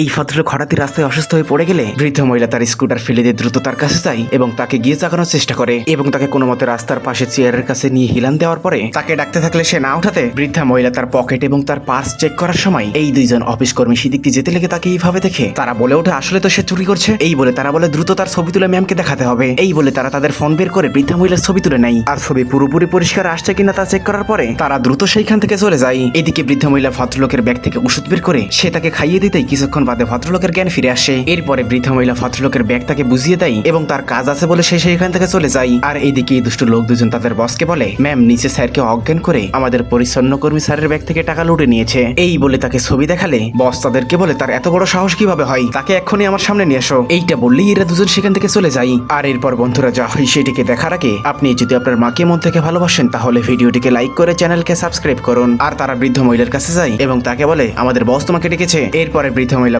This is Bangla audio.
এই ভদ্রলোক হঠাৎই রাস্তায় অসুস্থ হয়ে পড়ে গেলে বৃদ্ধ মহিলা তার স্কুটার ফেলে দিয়ে দ্রুত তার কাছে যায় এবং তাকে গিয়ে চাকানোর চেষ্টা করে এবং তাকে কোনো মতে রাস্তার পাশে চেয়ারের কাছে নিয়ে হিলান দেওয়ার পরে তাকে ডাকতে থাকলে সে না উঠাতে বৃদ্ধা মহিলা তার পকেট এবং তার পার্স চেক করার সময় এই দুইজন অফিস কর্মী সেদিক দিয়ে যেতে লেগে তাকে এইভাবে দেখে। তারা বলে ওঠে, আসলে তো সে চুরি করছে। এই বলে তারা বলে, দ্রুত তার ছবি তুলে ম্যামকে দেখাতে হবে। এই বলে তারা তাদের ফোন বের করে বৃদ্ধা মহিলার ছবি তুলে নেয়। আর ছবি পুরোপুরি পরিষ্কার আসছে কিনা তা চেক করার পরে তারা দ্রুত সেইখান থেকে চলে যায়। এদিকে বৃদ্ধ মহিলা ভদ্রলোকের ব্যাগ থেকে ওষুধ বের করে সে তাকে খাইয়ে দিতেই কিছুক্ষণ বাদে ভদ্রলোকের জ্ঞান ফিরে আসে। এরপরে বৃদ্ধ মহিলা ভদ্রলোকের ব্যাগ তাকে বুঝিয়ে দেয় এবং তার কাজ আছে বলে সে সেখান থেকে চলে যায়। আর এইদিকে এই দুষ্ট লোক দুজন তাদের বসকে বলে, ম্যাম, নিচে স্যারকে অজ্ঞান করে আমাদের পরিচ্ছন্ন কর্মী স্যারের ব্যাগ থেকে টাকা লুটে নিয়েছে। এই বলে তাকে ছবি দেখালে, বস তাদেরকে বলে, তার এত বড় সাহস কীভাবে হয়? তাকে এক্ষুনি আমার সামনে নিয়ে আসো এইটা বললেই এরা দুজন সেখান থেকে চলে যায়। আর এরপর বন্ধুরা যা হয় সেটিকে দেখার আগে আপনি যদি আপনার মাকে মন থেকে ভালোবাসেন, তাহলে ভিডিওটিকে লাইক করে চ্যানেলকে সাবস্ক্রাইব করুন। আর তারা বৃদ্ধ মহিলার কাছে যায় এবং তাকে বলে, আমাদের বস তোমাকে ডেকেছে। এরপরে বৃদ্ধ মহিলা